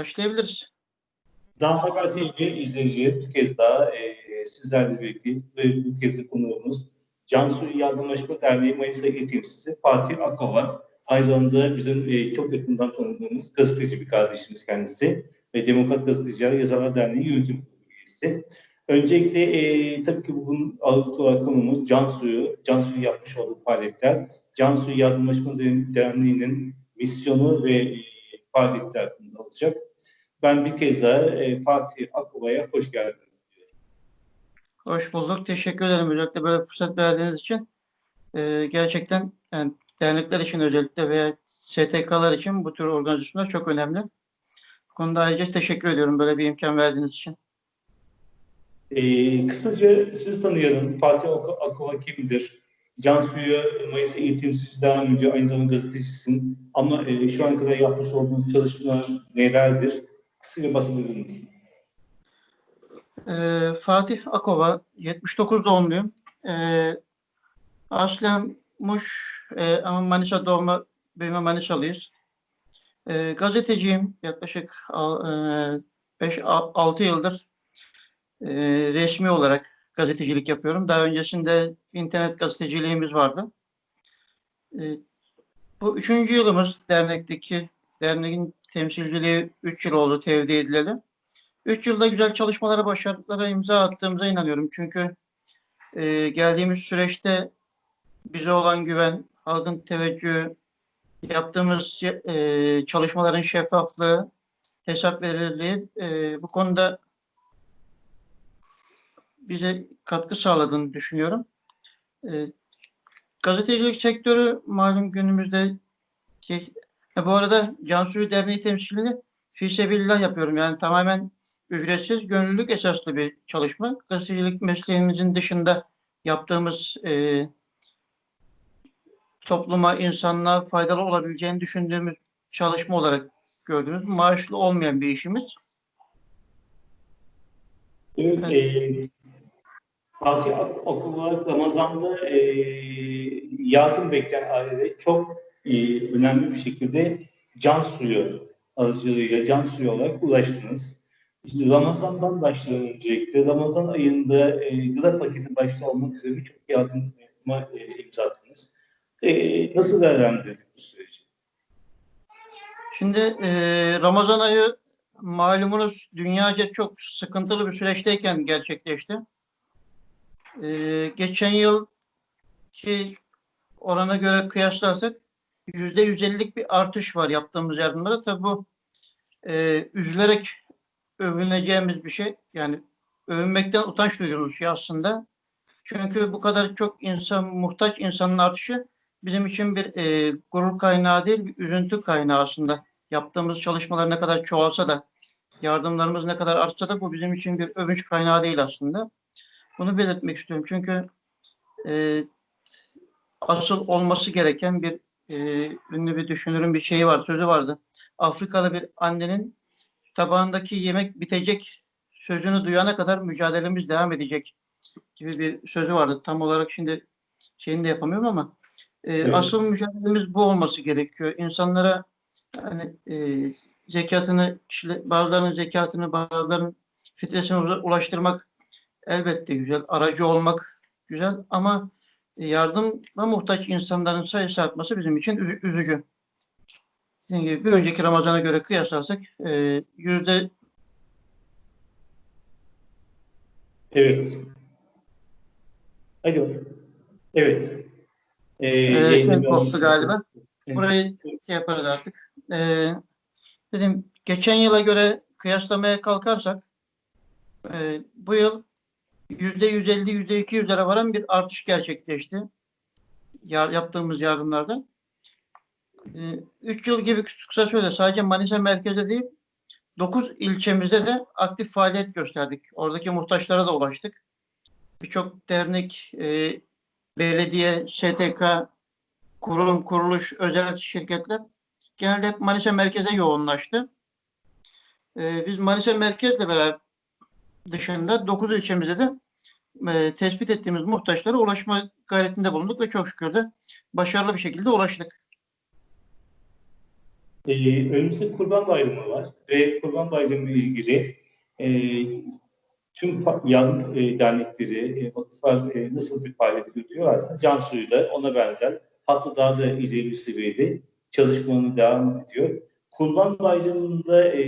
Başlayabiliriz. Daha Haber TV izleyicileri bir kez daha e, sizlerle birlikte ve bu kez de konuğumuz Cansu Yardımlaşma Derneği Mayıs ayı temsilcisi Fatih Akova. Aynı zamanda bizim e, çok yakından tanıdığımız gazeteci bir kardeşimiz kendisi ve Demokrat Gazeteciler Yazarlar Derneği yönetim üyesi. Öncelikle e, tabii ki bugün ağırlıklı olarak konumuz Cansu'yu, Cansu'yu yapmış olduğu faaliyetler, Cansu Yardımlaşma Derneği'nin misyonu ve e, faaliyetler hakkında olacak. Ben bir kez daha e, Fatih Akuba'ya hoş geldiniz. Hoş bulduk. Teşekkür ederim özellikle böyle fırsat verdiğiniz için. Ee, gerçekten yani dernekler için özellikle veya STK'lar için bu tür organizasyonlar çok önemli. Bu konuda ayrıca teşekkür ediyorum böyle bir imkan verdiğiniz için. E, kısaca siz tanıyalım. Fatih Akuba kimdir? Cansu'yu Mayıs eğitimsiz devam ediyor. Aynı zamanda gazetecisin. Ama e, şu an kadar yapmış olduğunuz çalışmalar nelerdir? Bahsedebilir misiniz? Ee, Fatih Akova, 79 doğumluyum. Ee, aslen Muş e, ama Manisa doğma, büyüme Manisalıyız. Ee, gazeteciyim. Yaklaşık 5-6 yıldır e, resmi olarak gazetecilik yapıyorum. Daha öncesinde internet gazeteciliğimiz vardı. E, bu üçüncü yılımız dernekteki, derneğin temsilciliği 3 yıl oldu tevdi edileli. 3 yılda güzel çalışmalara, başarılara imza attığımıza inanıyorum. Çünkü e, geldiğimiz süreçte bize olan güven, halkın teveccühü, yaptığımız e, çalışmaların şeffaflığı, hesap verilirliği e, bu konuda bize katkı sağladığını düşünüyorum. E, gazetecilik sektörü malum günümüzde e, bu arada Cansu'yu Derneği temsilini Fisebillah yapıyorum. Yani tamamen ücretsiz, gönüllülük esaslı bir çalışma. Gazetecilik mesleğimizin dışında yaptığımız e, topluma, insanlığa faydalı olabileceğini düşündüğümüz çalışma olarak gördüğünüz maaşlı olmayan bir işimiz. Evet, e, Fatih Okulu Ramazan'da e, yardım bekleyen ailede çok e, önemli bir şekilde can suyu aracılığıyla can suyu olarak ulaştınız. İşte Ramazan'dan başlayan Ramazan ayında e, gıda paketi başta olmak üzere birçok yardıma e, imza attınız. E, nasıl değerlendirdiniz bu süreci? Şimdi e, Ramazan ayı malumunuz dünyaca çok sıkıntılı bir süreçteyken gerçekleşti. E, geçen yıl ki orana göre kıyaslarsak yüzde yüz ellilik bir artış var yaptığımız yardımlara. Tabi bu e, üzülerek övüneceğimiz bir şey. Yani övünmekten utanç duyduğumuz şey aslında. Çünkü bu kadar çok insan, muhtaç insanın artışı bizim için bir e, gurur kaynağı değil, bir üzüntü kaynağı aslında. Yaptığımız çalışmalar ne kadar çoğalsa da, yardımlarımız ne kadar artsa da bu bizim için bir övünç kaynağı değil aslında. Bunu belirtmek istiyorum. Çünkü e, asıl olması gereken bir e, ünlü bir düşünürün bir şeyi var, sözü vardı. Afrikalı bir annenin tabağındaki yemek bitecek sözünü duyana kadar mücadelemiz devam edecek gibi bir sözü vardı. Tam olarak şimdi şeyini de yapamıyorum ama e, evet. asıl mücadelemiz bu olması gerekiyor. İnsanlara yani e, zekatını, bazılarının zekatını, bazılarının fitresini ulaştırmak elbette güzel. Aracı olmak güzel ama yardıma muhtaç insanların sayısı artması bizim için üzücü. Sizin gibi bir önceki Ramazan'a göre kıyaslarsak e, yüzde Evet. Alo. Evet. Ee, ee, şey koptu galiba. Burayı şey yaparız artık. Ee, dedim geçen yıla göre kıyaslamaya kalkarsak e, bu yıl yüzde yüz elli, yüzde iki yüzlere varan bir artış gerçekleşti. Yar, yaptığımız yardımlarda. 3 yıl gibi kısa sürede sadece Manisa merkezde değil 9 ilçemizde de aktif faaliyet gösterdik. Oradaki muhtaçlara da ulaştık. Birçok dernek, e, belediye, STK, kurum, kuruluş, özel şirketler genelde hep Manisa merkeze yoğunlaştı. E, biz Manisa merkezle beraber dışında 9 ilçemizde de e, tespit ettiğimiz muhtaçlara ulaşma gayretinde bulunduk ve çok şükür de başarılı bir şekilde ulaştık. Ee, önümüzde Kurban Bayramı var ve Kurban Bayramı ile ilgili e, tüm yan e, dernekleri, e, vakıflar e, nasıl bir faaliyet yürütüyorlarsa Cansu'yla ona benzer hatta daha da ileri bir seviyede çalışmalarını devam ediyor. Kurban Bayramı'nda e,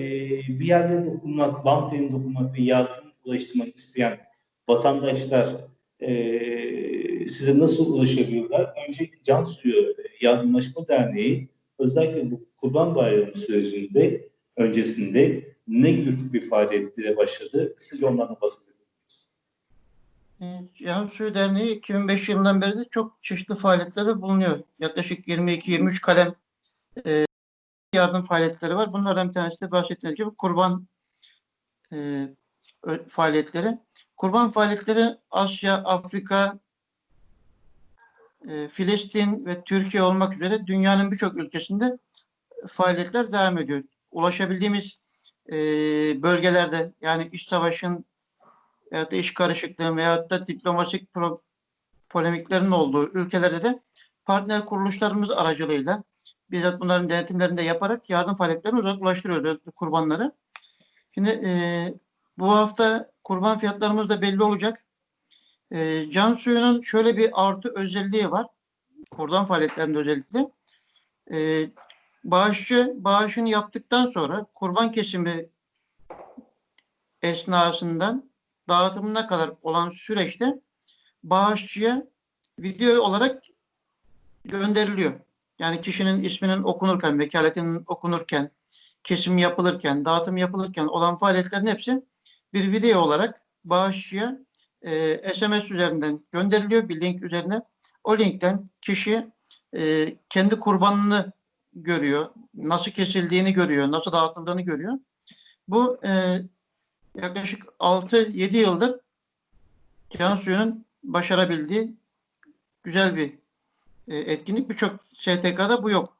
bir yerde dokunmak, bam teline dokunmak ve yardım ulaştırmak isteyen vatandaşlar e, size nasıl ulaşabiliyorlar? Öncelikle Cansu'yu Yardımlaşma Derneği özellikle bu Kurban Bayramı sürecinde öncesinde ne gibi bir faaliyetlere başladı? Kısaca onlardan bahsedebilir miyiz? E, Cihan Suyu Derneği 2005 yılından beri de çok çeşitli faaliyetlerde bulunuyor. Yaklaşık 22-23 kalem e, yardım faaliyetleri var. Bunlardan bir tanesi de bahsettiğiniz gibi kurban e, faaliyetleri. Kurban faaliyetleri Asya, Afrika, e, Filistin ve Türkiye olmak üzere dünyanın birçok ülkesinde faaliyetler devam ediyor. Ulaşabildiğimiz e, bölgelerde yani iç savaşın veyahut da iş karışıklığı veyahut da diplomatik pro- polemiklerin olduğu ülkelerde de partner kuruluşlarımız aracılığıyla bizzat bunların denetimlerini de yaparak yardım faaliyetlerini uzaklaştırıyoruz kurbanları. Şimdi e, bu hafta kurban fiyatlarımız da belli olacak. E, can suyunun şöyle bir artı özelliği var. Kurban faaliyetlerinde özellikle. E, bağışı, bağışını yaptıktan sonra kurban kesimi esnasından dağıtımına kadar olan süreçte bağışçıya video olarak gönderiliyor. Yani kişinin isminin okunurken, vekaletinin okunurken, kesim yapılırken, dağıtım yapılırken olan faaliyetlerin hepsi bir video olarak bağışçıya e, SMS üzerinden gönderiliyor bir link üzerine. O linkten kişi e, kendi kurbanını görüyor, nasıl kesildiğini görüyor, nasıl dağıtıldığını görüyor. Bu e, yaklaşık 6-7 yıldır Cansu'nun başarabildiği güzel bir e, etkinlik. Birçok STK'da bu yok.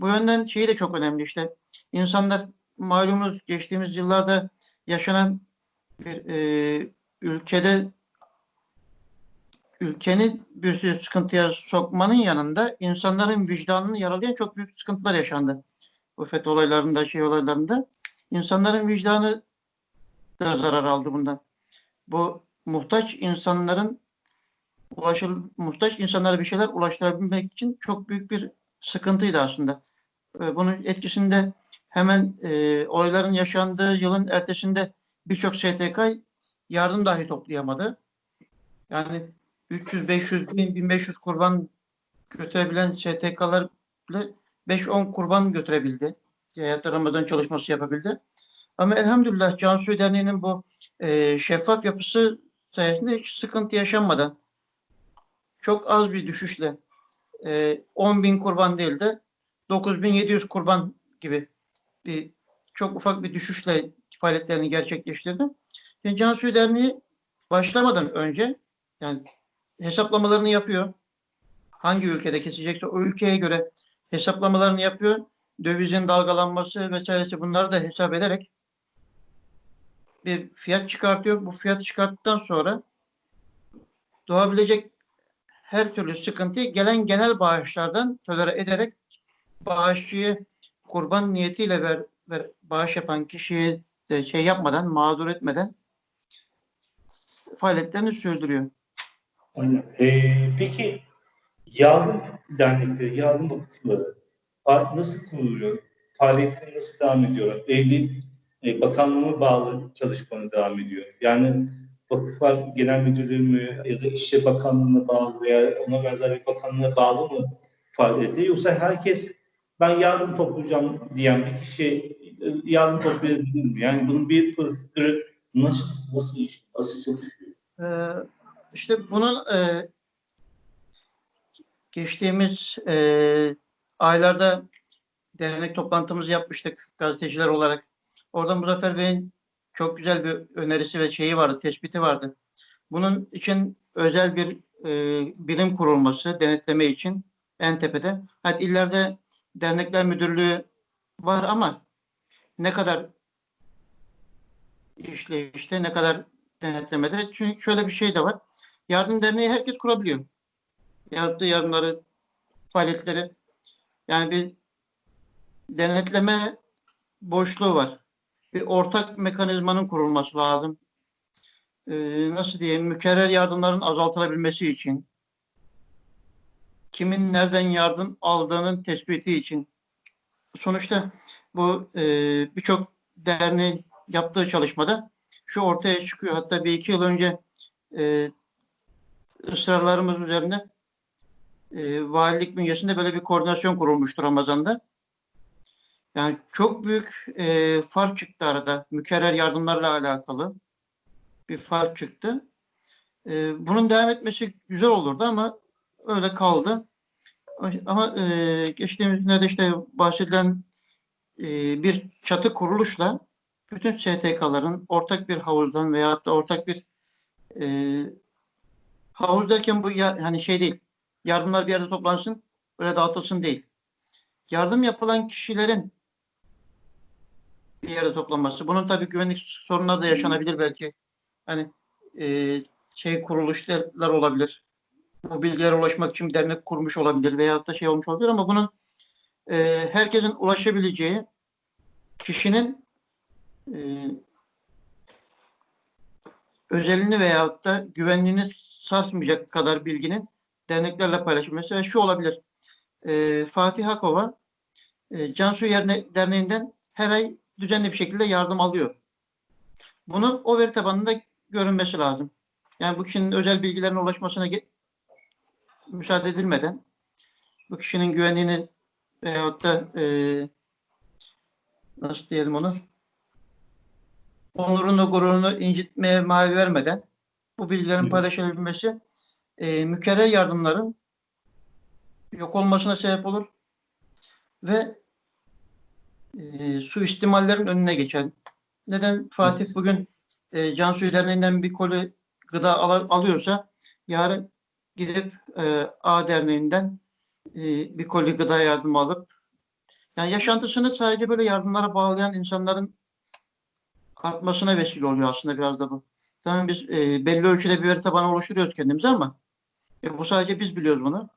Bu yönden şeyi de çok önemli işte. İnsanlar malumunuz geçtiğimiz yıllarda yaşanan bir e, ülkede ülkeni bir sürü sıkıntıya sokmanın yanında insanların vicdanını yaralayan çok büyük sıkıntılar yaşandı. Bu FETÖ olaylarında, şey olaylarında. insanların vicdanı da zarar aldı bundan. Bu muhtaç insanların ulaşıl muhtaç insanlara bir şeyler ulaştırabilmek için çok büyük bir sıkıntıydı aslında. Bunun etkisinde hemen e, olayların yaşandığı yılın ertesinde birçok STK yardım dahi toplayamadı. Yani 300, 500, 1000, 1500 kurban götürebilen STK'lar bile 5-10 kurban götürebildi. Da Ramazan çalışması yapabildi. Ama elhamdülillah Cansu Derneği'nin bu e, şeffaf yapısı sayesinde hiç sıkıntı yaşanmadan çok az bir düşüşle e, 10 bin kurban değil de 9700 kurban gibi bir çok ufak bir düşüşle faaliyetlerini gerçekleştirdi. Yani Cansu Derneği başlamadan önce yani hesaplamalarını yapıyor. Hangi ülkede kesecekse o ülkeye göre hesaplamalarını yapıyor. Dövizin dalgalanması vesairesi bunları da hesap ederek bir fiyat çıkartıyor. Bu fiyatı çıkarttıktan sonra doğabilecek her türlü sıkıntıyı gelen genel bağışlardan tolere ederek bağışçıyı kurban niyetiyle ver, ver, bağış yapan kişiyi şey yapmadan, mağdur etmeden faaliyetlerini sürdürüyor. Aynen. Ee, peki yardım dernekleri, yardım vakıfları nasıl kuruluyor? Faaliyetleri nasıl devam ediyorlar? Evli e, bakanlığına bağlı çalışmanı devam ediyor. Yani vakıflar genel müdürlüğü mü ya da işçi bakanlığına bağlı veya ona benzer bir bakanlığa bağlı mı faaliyeti yoksa herkes ben yardım toplayacağım diyen bir kişi e, yardım toplayabilir mi? Yani bunun bir prosedürü nasıl, nasıl iş, nasıl çalışıyor? Ee, işte bunun e, geçtiğimiz e, aylarda dernek toplantımızı yapmıştık gazeteciler olarak. Orada Muzaffer Bey'in çok güzel bir önerisi ve şeyi vardı, tespiti vardı. Bunun için özel bir e, birim kurulması denetleme için en tepede. Hadi illerde dernekler müdürlüğü var ama ne kadar işleyişte, ne kadar denetlemede. Çünkü şöyle bir şey de var. Yardım derneği herkes kurabiliyor. Yaptığı yardımları, faaliyetleri. Yani bir denetleme boşluğu var. Bir ortak mekanizmanın kurulması lazım. Ee, nasıl diyeyim, mükerrer yardımların azaltılabilmesi için, kimin nereden yardım aldığının tespiti için. Sonuçta bu e, birçok derneğin yaptığı çalışmada şu ortaya çıkıyor. Hatta bir iki yıl önce e, ısrarlarımız üzerine e, valilik bünyesinde böyle bir koordinasyon kurulmuştu Ramazan'da. Yani çok büyük e, fark çıktı arada. Mükerrer yardımlarla alakalı bir fark çıktı. E, bunun devam etmesi güzel olurdu ama öyle kaldı. Ama e, geçtiğimiz günlerde işte bahsedilen bir çatı kuruluşla bütün STK'ların ortak bir havuzdan veyahut da ortak bir e, havuz derken bu ya, hani şey değil. Yardımlar bir yerde toplansın, böyle dağıtılsın değil. Yardım yapılan kişilerin bir yerde toplanması. Bunun tabii güvenlik sorunları da yaşanabilir belki. Hani e, şey kuruluşlar olabilir. Bu bilgilere ulaşmak için bir dernek kurmuş olabilir veyahut da şey olmuş olabilir ama bunun e, herkesin ulaşabileceği kişinin e, özelini veyahut da güvenliğini sarsmayacak kadar bilginin derneklerle paylaşılması ve şu olabilir. E, Fatih Akova e, Cansu Yerne, Derneği'nden her ay düzenli bir şekilde yardım alıyor. Bunu o veri tabanında görünmesi lazım. Yani bu kişinin özel bilgilerine ulaşmasına müsaade edilmeden bu kişinin güvenliğini veyahut da e, nasıl diyelim onu onurunu gururunu incitmeye mal vermeden bu bilgilerin paylaşılabilmesi e, mükerrer yardımların yok olmasına sebep olur ve e, suistimallerin önüne geçer. Neden Fatih bugün e, Cansu Derneği'nden bir koli gıda al- alıyorsa yarın gidip e, A Derneği'nden e, bir koli gıda yardımı alıp yani yaşantısını sadece böyle yardımlara bağlayan insanların artmasına vesile oluyor aslında biraz da bu. Tamam biz e, belli ölçüde bir veri tabanı oluşturuyoruz kendimize ama e, bu sadece biz biliyoruz bunu.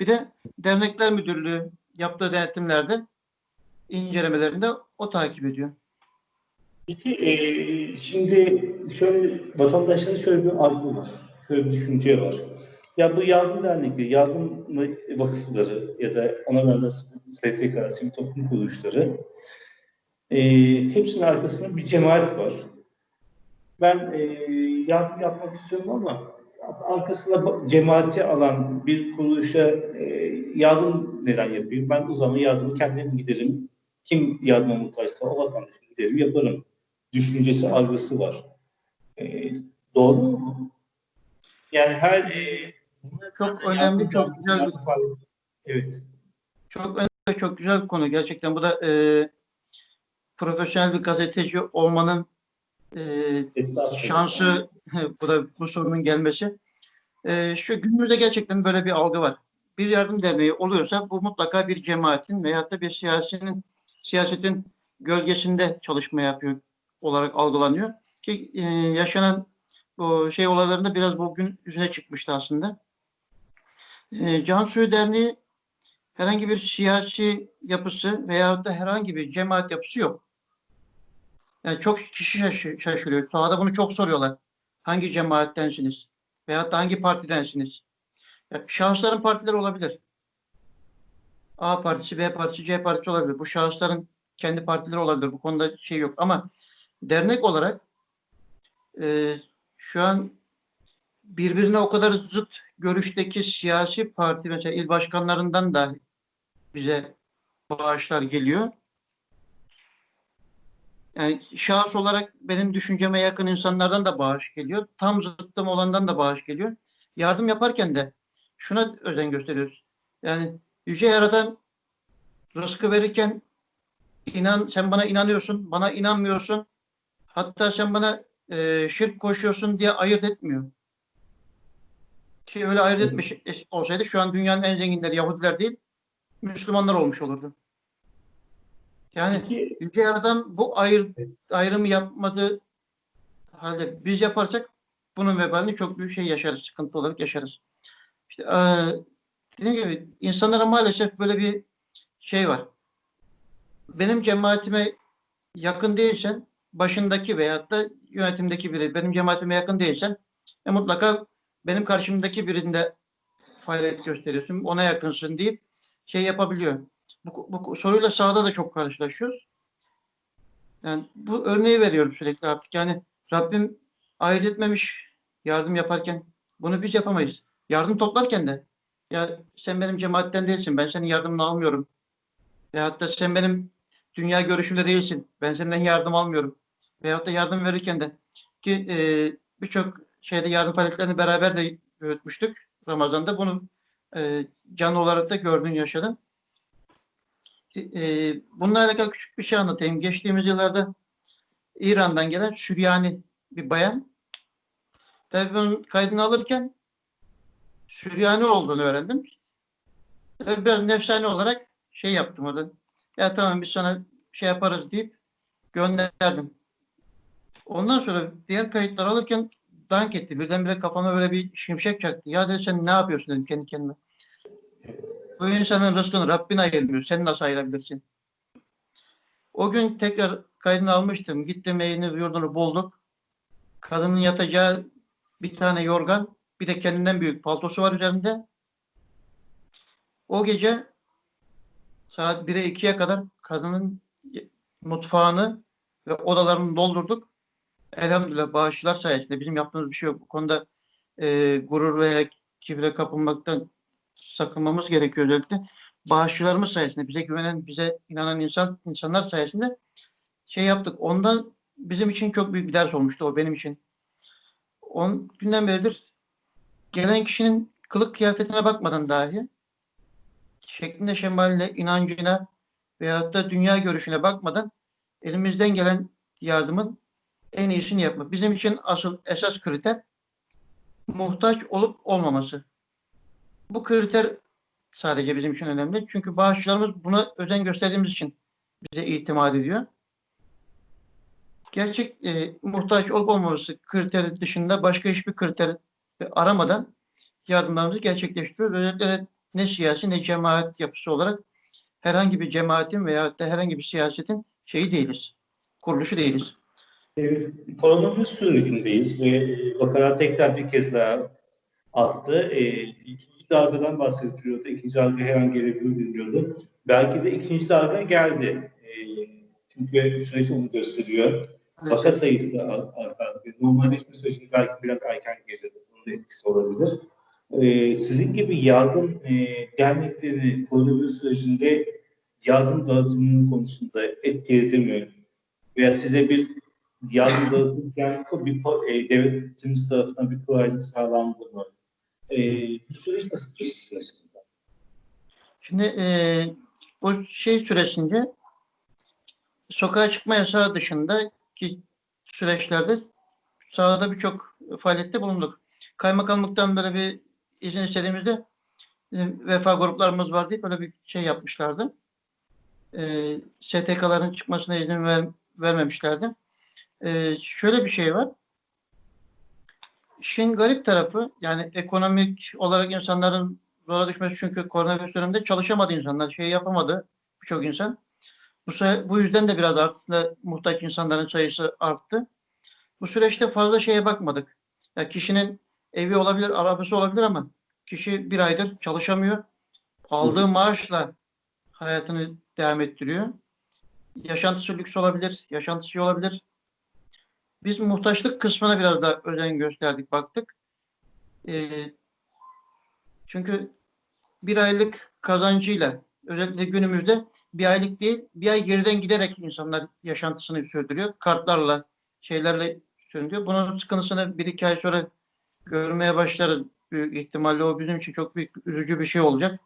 Bir de Dernekler Müdürlüğü yaptığı denetimlerde incelemelerinde o takip ediyor. Peki e, şimdi şöyle vatandaşların şöyle bir algı var. Şöyle bir düşünce var. Ya bu yardım dernekleri, yardım vakıfları ya da ona benzer STK, sivil toplum kuruluşları e, hepsinin arkasında bir cemaat var. Ben e, yardım yapmak istiyorum ama arkasında cemaati alan bir kuruluşa e, yardım neden yapayım? Ben o zaman yardımı kendim giderim. Kim yardıma muhtaçsa o vatandaşa giderim yaparım. Düşüncesi, algısı var. E, doğru mu? Yani her e, Çok önemli, çok güzel bir Evet. Çok önemli çok güzel bir konu. Gerçekten bu da e, profesyonel bir gazeteci olmanın e, şansı bu da bu sorunun gelmesi. E, şu günümüzde gerçekten böyle bir algı var. Bir yardım derneği oluyorsa bu mutlaka bir cemaatin veyahut da bir siyasinin siyasetin gölgesinde çalışma yapıyor olarak algılanıyor. Ki e, yaşanan bu şey olaylarında biraz bugün yüzüne çıkmıştı aslında. E, Cansuyu Derneği herhangi bir siyasi yapısı veyahut da herhangi bir cemaat yapısı yok. Yani çok kişi şaşı- şaşırıyor. Sahada bunu çok soruyorlar. Hangi cemaattensiniz? Veyahut da hangi partidensiniz? Ya, şahısların partileri olabilir. A partisi, B partisi, C partisi olabilir. Bu şahısların kendi partileri olabilir. Bu konuda şey yok. Ama dernek olarak e, şu an birbirine o kadar zıt görüşteki siyasi parti mesela il başkanlarından da bize bağışlar geliyor. Yani şahıs olarak benim düşünceme yakın insanlardan da bağış geliyor. Tam zıttım olandan da bağış geliyor. Yardım yaparken de şuna özen gösteriyoruz. Yani yüce yaradan rızkı verirken inan sen bana inanıyorsun, bana inanmıyorsun. Hatta sen bana e, şirk koşuyorsun diye ayırt etmiyor. Ki öyle ayırt etmiş olsaydı şu an dünyanın en zenginleri Yahudiler değil, Müslümanlar olmuş olurdu. Yani Peki, Yüce Yaradan bu ayır, ayrımı yapmadığı halde biz yaparsak bunun vebalini çok büyük şey yaşarız, sıkıntı olarak yaşarız. İşte eee dediğim gibi insanlara maalesef böyle bir şey var. benim cemaatime yakın değilsen başındaki veyahut da yönetimdeki biri benim cemaatime yakın değilsen e, mutlaka benim karşımdaki birinde faaliyet gösteriyorsun. Ona yakınsın deyip şey yapabiliyor. Bu, bu soruyla sahada da çok karşılaşıyoruz. Yani bu örneği veriyorum sürekli artık. Yani Rabbim ayırt etmemiş yardım yaparken. Bunu biz yapamayız. Yardım toplarken de ya sen benim cemaatten değilsin. Ben senin yardımını almıyorum. Veyahut da sen benim dünya görüşümde değilsin. Ben senden yardım almıyorum. Veyahut da yardım verirken de ki e, birçok şeyde yardım faaliyetlerini beraber de yürütmüştük. Ramazan'da bunu e, canlı olarak da gördün, yaşadın. E, bununla alakalı küçük bir şey anlatayım. Geçtiğimiz yıllarda İran'dan gelen Süryani bir bayan. Tabii bunun kaydını alırken Süryani olduğunu öğrendim. Tabii biraz nefsani olarak şey yaptım orada. Ya tamam biz sana şey yaparız deyip gönderdim. Ondan sonra diğer kayıtları alırken dank etti. Birdenbire kafama böyle bir şimşek çaktı. Ya dedi sen ne yapıyorsun dedim kendi kendime. Bu insanın rızkını Rabbin ayırmıyor. Sen nasıl ayırabilirsin? O gün tekrar kaydını almıştım. Gittim evini yurdunu bulduk. Kadının yatacağı bir tane yorgan bir de kendinden büyük paltosu var üzerinde. O gece saat 1'e 2'ye kadar kadının mutfağını ve odalarını doldurduk. Elhamdülillah bağışçılar sayesinde bizim yaptığımız bir şey yok. Bu konuda e, gurur veya kibre kapılmaktan sakınmamız gerekiyor özellikle. Bağışçılarımız sayesinde, bize güvenen, bize inanan insan insanlar sayesinde şey yaptık. Ondan bizim için çok büyük bir ders olmuştu o benim için. On günden beridir gelen kişinin kılık kıyafetine bakmadan dahi şeklinde şemaline, inancına veyahut da dünya görüşüne bakmadan elimizden gelen yardımın en iyisini yapmak. Bizim için asıl esas kriter muhtaç olup olmaması. Bu kriter sadece bizim için önemli. Çünkü bağışçılarımız buna özen gösterdiğimiz için bize itimat ediyor. Gerçek e, muhtaç olup olmaması kriteri dışında başka hiçbir kriter aramadan yardımlarımızı gerçekleştiriyoruz. Özellikle ne siyasi ne cemaat yapısı olarak herhangi bir cemaatin veya da herhangi bir siyasetin şeyi değiliz. Kuruluşu değiliz. Evet, koronavirüs sürecindeyiz ve bakanlar tekrar bir kez daha attı. E, ikinci dalgadan bahsediliyordu. İkinci dalga her an gelebilir deniliyordu. Belki de ikinci dalga geldi. E, çünkü süreç onu gösteriyor. Vaka sayısı artar. Normalleşme süreci belki biraz erken gelir. Bunun da etkisi olabilir. E, sizin gibi yardım e, dernekleri koronavirüs sürecinde yardım dağıtımının konusunda etkiledi mi? Veya size bir yardım dağıtırken bir e, devletimiz tarafından bir kolaylık sağlandı mı? E, bu süreç nasıl geçti aslında? Şimdi e, bu şey süresince sokağa çıkma yasağı dışında ki süreçlerde sahada birçok faaliyette bulunduk. Kaymakamlıktan böyle bir izin istediğimizde vefa gruplarımız var deyip böyle bir şey yapmışlardı. E, STK'ların çıkmasına izin ver, vermemişlerdi. E, şöyle bir şey var. İşin garip tarafı yani ekonomik olarak insanların zora düşmesi çünkü koronavirüs döneminde çalışamadı insanlar, şey yapamadı birçok insan. Bu, bu yüzden de biraz arttı, muhtaç insanların sayısı arttı. Bu süreçte fazla şeye bakmadık. Ya kişinin evi olabilir, arabası olabilir ama kişi bir aydır çalışamıyor. Aldığı maaşla hayatını devam ettiriyor. Yaşantısı lüks olabilir, yaşantısı olabilir. Biz muhtaçlık kısmına biraz da özen gösterdik, baktık. Ee, çünkü bir aylık kazancıyla özellikle günümüzde bir aylık değil, bir ay geriden giderek insanlar yaşantısını sürdürüyor. Kartlarla, şeylerle sürdürüyor. Bunun sıkıntısını bir iki ay sonra görmeye başlarız. Büyük ihtimalle o bizim için çok büyük üzücü bir şey olacak.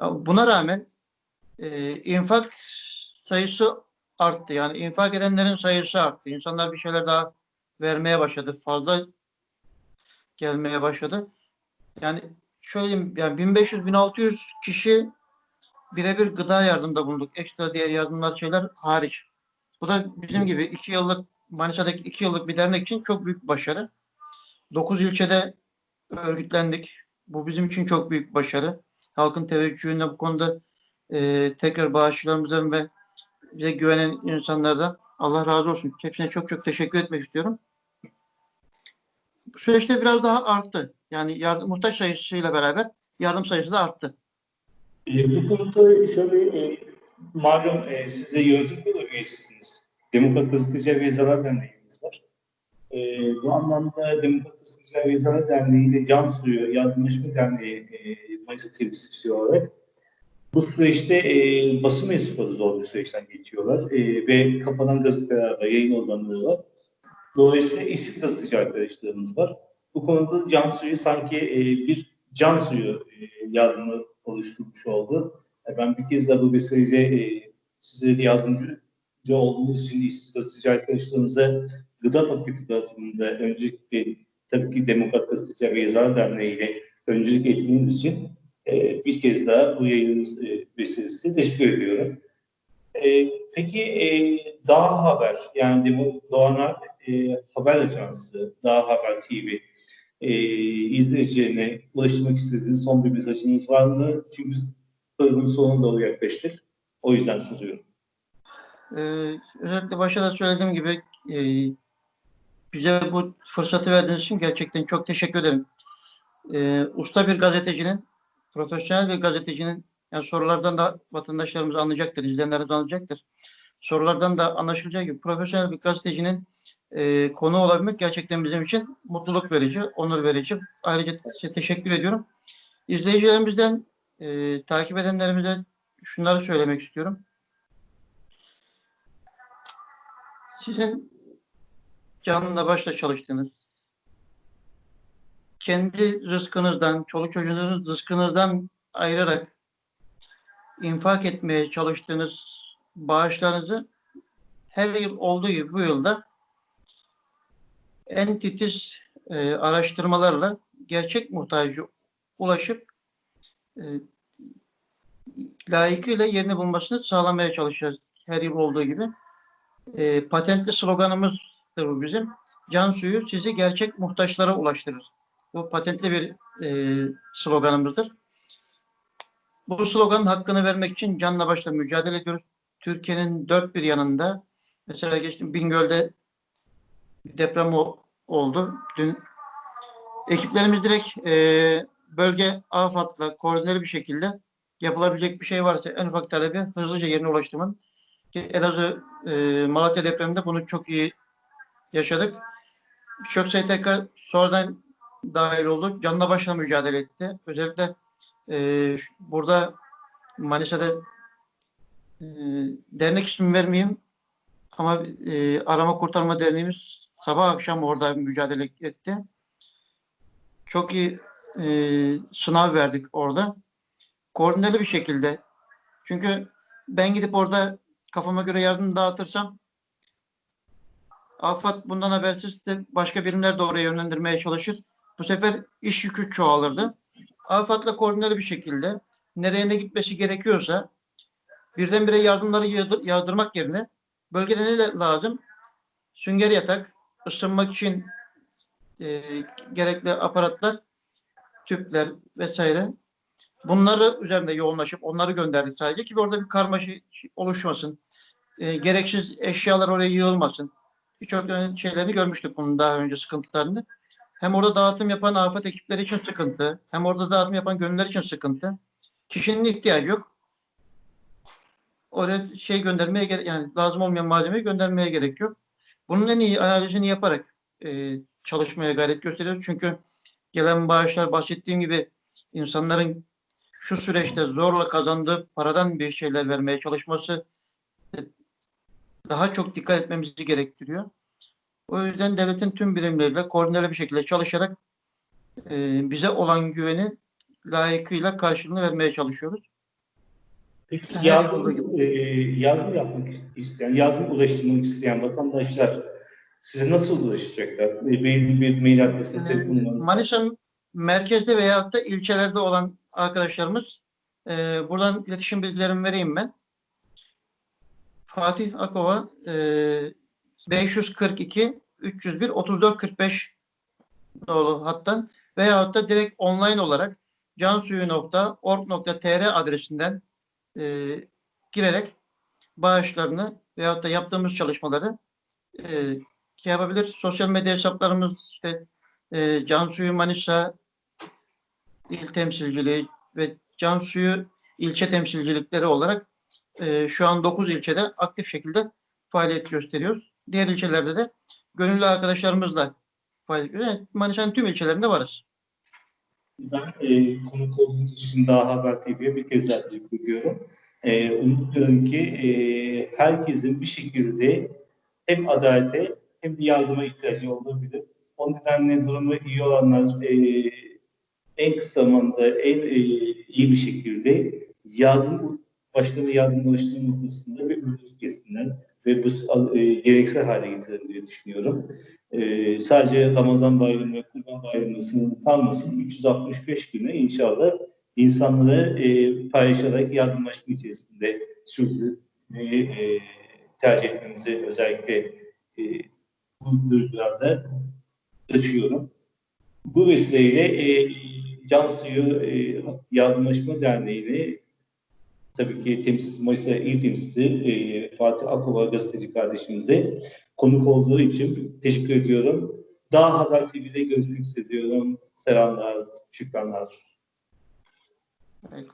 Buna rağmen e, infak sayısı arttı. Yani infak edenlerin sayısı arttı. İnsanlar bir şeyler daha vermeye başladı. Fazla gelmeye başladı. Yani şöyle yani 1500-1600 kişi birebir gıda yardımında bulunduk. Ekstra diğer yardımlar şeyler hariç. Bu da bizim gibi iki yıllık Manisa'daki iki yıllık bir dernek için çok büyük başarı. Dokuz ilçede örgütlendik. Bu bizim için çok büyük başarı. Halkın teveccühüne bu konuda e, tekrar bağışçılarımıza ve bize güvenen insanlardan Allah razı olsun. Hepsine çok çok teşekkür etmek istiyorum. Bu süreçte biraz daha arttı. Yani yardım, muhtaç sayısıyla beraber yardım sayısı da arttı. E, bu konuda şöyle e, malum e, siz de yönetim kurulu üyesisiniz. Demokrat ve Yazarlar Derneği'miz var. E, bu anlamda Demokrat ve Yazarlar Derneği ile Can Suyu Yardımlaşma Derneği e, Mayıs temsilcisi olarak bu süreçte e, basın mensupları zor bir süreçten geçiyorlar e, ve kapanan gazetelerde yayın olanları var. Dolayısıyla eski gazeteci arkadaşlarımız var. Bu konuda Can Suyu sanki e, bir can suyu e, yardımı oluşturmuş oldu. E, ben bir kez daha bu vesileyle e, sizlere yardımcı olduğunuz için işsiz gazeteci arkadaşlarımıza gıda paketi dağıtımında öncelikle tabii ki Demokrat Gazeteciler ve Yazar Derneği ile öncülük ettiğiniz için e, bir kez daha bu yayınınız e, vesilesiyle teşekkür ediyorum. E, peki e, Daha Haber yani Demo, Doğan Ak, e, Haber Ajansı, Daha Haber TV e, izleyicilerine ulaşmak istediğiniz son bir mesajınız var mı? Çünkü programın sonuna doğru yaklaştık. O yüzden soruyorum. Ee, özellikle başta da söylediğim gibi e, bize bu fırsatı verdiğiniz için gerçekten çok teşekkür ederim. Ee, usta bir gazetecinin, profesyonel bir gazetecinin yani sorulardan da vatandaşlarımız anlayacaktır, izleyenlerimiz anlayacaktır. Sorulardan da anlaşılacağı gibi profesyonel bir gazetecinin e, konu olabilmek gerçekten bizim için mutluluk verici, onur verici. Ayrıca te- teşekkür ediyorum. İzleyicilerimizden, e, takip edenlerimize şunları söylemek istiyorum. Sizin canla başla çalıştığınız, kendi rızkınızdan, çoluk çocuğunuzun rızkınızdan ayırarak infak etmeye çalıştığınız bağışlarınızı her yıl olduğu gibi bu yılda en titiz e, araştırmalarla gerçek muhtacı ulaşıp e, layıkıyla yerini bulmasını sağlamaya çalışacağız. Her yıl olduğu gibi. E, patentli sloganımızdır bu bizim. Can suyu sizi gerçek muhtaçlara ulaştırır. Bu patentli bir e, sloganımızdır. Bu sloganın hakkını vermek için canla başla mücadele ediyoruz. Türkiye'nin dört bir yanında mesela geçtim Bingöl'de deprem oldu. Dün ekiplerimiz direkt e, bölge AFAD'la koordineli bir şekilde yapılabilecek bir şey varsa en ufak talebi hızlıca yerine ulaştırmanın. Ki Elazığ e, Malatya depreminde bunu çok iyi yaşadık. Birçok STK sonradan dahil oldu. Canla başla mücadele etti. Özellikle e, burada Manisa'da e, dernek ismi vermeyeyim ama e, arama kurtarma derneğimiz sabah akşam orada mücadele etti. Çok iyi e, sınav verdik orada. Koordineli bir şekilde. Çünkü ben gidip orada kafama göre yardım dağıtırsam AFAD bundan habersiz de başka birimler de oraya yönlendirmeye çalışır. Bu sefer iş yükü çoğalırdı. AFAD'la koordineli bir şekilde nereye ne gitmesi gerekiyorsa birdenbire yardımları yağdır- yağdırmak yerine bölgede ne lazım? Sünger yatak, ısınmak için e, gerekli aparatlar, tüpler vesaire. Bunları üzerinde yoğunlaşıp onları gönderdik sadece ki orada bir karmaşa oluşmasın. E, gereksiz eşyalar oraya yığılmasın. Birçok şeylerini görmüştük bunun daha önce sıkıntılarını. Hem orada dağıtım yapan afet ekipleri için sıkıntı, hem orada dağıtım yapan gönüller için sıkıntı. Kişinin ihtiyacı yok. Oraya şey göndermeye gerek yani lazım olmayan malzemeyi göndermeye gerek yok. Bunun en iyi analizini yaparak e, çalışmaya gayret gösteriyoruz. Çünkü gelen bağışlar bahsettiğim gibi insanların şu süreçte zorla kazandığı paradan bir şeyler vermeye çalışması e, daha çok dikkat etmemizi gerektiriyor. O yüzden devletin tüm birimleriyle koordineli bir şekilde çalışarak e, bize olan güveni layıkıyla karşılığını vermeye çalışıyoruz. Peki Her yardım, e, yardım yapmak isteyen, yardım ulaştırmak isteyen vatandaşlar size nasıl ulaşacaklar? E, Belli bir mail adresi, Ee, telefon numarası. Manisa merkezde veyahut da ilçelerde olan arkadaşlarımız e, buradan iletişim bilgilerimi vereyim ben. Fatih Akova e, 542 301 34 45 nolu hattan veyahut da direkt online olarak cansuyu.org.tr adresinden e, girerek bağışlarını veyahut da yaptığımız çalışmaları e, şey yapabilir. Sosyal medya hesaplarımız işte e, Cansuyu Manisa il temsilciliği ve Cansuyu ilçe temsilcilikleri olarak e, şu an 9 ilçede aktif şekilde faaliyet gösteriyoruz. Diğer ilçelerde de gönüllü arkadaşlarımızla faaliyet Manisa'nın tüm ilçelerinde varız. Ben e, konuk olduğunuz için daha Haber TV'ye bir kez daha teşekkür ediyorum. E, umuyorum ki e, herkesin bir şekilde hem adalete hem bir yardıma ihtiyacı olabilir. O nedenle durumu iyi olanlar e, en kısa zamanda en e, iyi bir şekilde yardım başlarına yardım ulaştırma noktasında bir öncülük etsinler ve bu e, gereksel hale getirelim diye düşünüyorum. E, sadece Ramazan bayramı ve Kurban bayramı sınırlı kalmasın. 365 güne inşallah insanları e, paylaşarak yardımlaşma içerisinde sürdürmeyi e, tercih etmemizi özellikle e, bu duygularda taşıyorum. Bu vesileyle e, Cansu'yu e, Yardımlaşma Derneği'ni tabii ki temsilcisi, Mayıs'a il temsilcisi e, Fatih Akova gazeteci kardeşimize konuk olduğu için teşekkür ediyorum. Daha Haber TV'de görüşmek üzere. Selamlar, şükranlar. Evet.